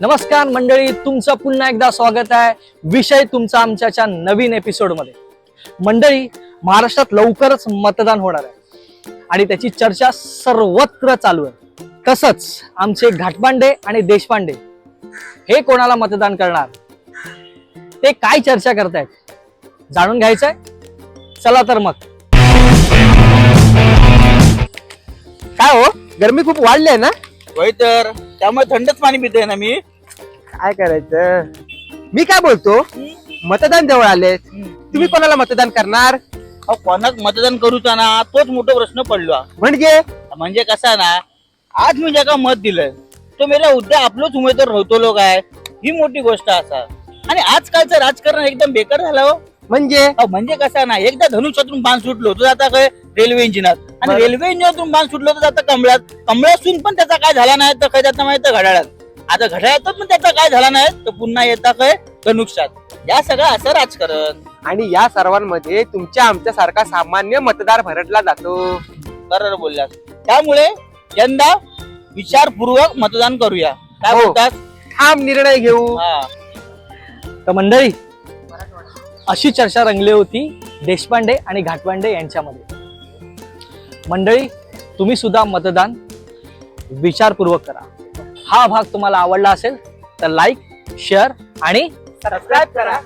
नमस्कार मंडळी तुमचं पुन्हा एकदा स्वागत आहे. विषय तुमचा आमच्याच्या नवीन एपिसोडमध्ये मंडळी महाराष्ट्रात लवकरच मतदान होणार आहे. आणि त्याची चर्चा सर्वत्र चालू आहे. तसंच आमचे घाटपांडे आणि देशपांडे हे कोणाला मतदान करणार? ते काय चर्चा करतायत? जाणून घ्यायचंय? चला तर मग. काय हो? गरमी खूप वाढली आहे ना? होय तर. त्यामुळे थंडच पाणी पितोय ना मी. काय करायचं? मी काय बोलतो? मतदान जवळ आले. तुम्ही कोणाला मतदान करणार? अहो, कोणाक मतदान करूचा ना तोच मोठा प्रश्न पडलो. म्हणजे? म्हणजे कसा ना आज मी ज्याका मत दिलंय तो मेरा उद्या आपलोच उमेदवार होतो लोक आहे ही मोठी गोष्ट असा. आणि आजकालचं राजकारण एकदम बेकार झालं हो. म्हणजे? अहो, म्हणजे कसा ना एकदा धनुष्यातून बाण सुटलो तो जाता काय रेल्वे इंजिनात आणि बरं. रेल्वे इंजिनातून बाण सुटलो तर जाता कमळात कमळातून पण त्याचा काय झाला नाही तर काय जाता माहीत घड्याळात? आता घड्याळातच पण त्याचा काय झाला नाही तर पुन्हा येता काय धनुष्यात. या सगळं असं राजकारण. आणि या सर्वांमध्ये तुमच्या आमच्या सारखा सामान्य मतदार भरडला जातो. बरोबर बोललास त्यामुळे यंदा विचारपूर्वक मतदान करूया. काय हो. बोलतात? ठाम निर्णय घेऊ. हा. तर मंडळी अशी चर्चा रंगली होती देशपांडे आणि घाटपांडे यांच्यामध्ये. मंडळी तुम्ही सुद्धा मतदान विचारपूर्वक करा. हा भाग तुम्हाला आवडला असेल तर लाईक शेअर आणि सबस्क्राईब करा.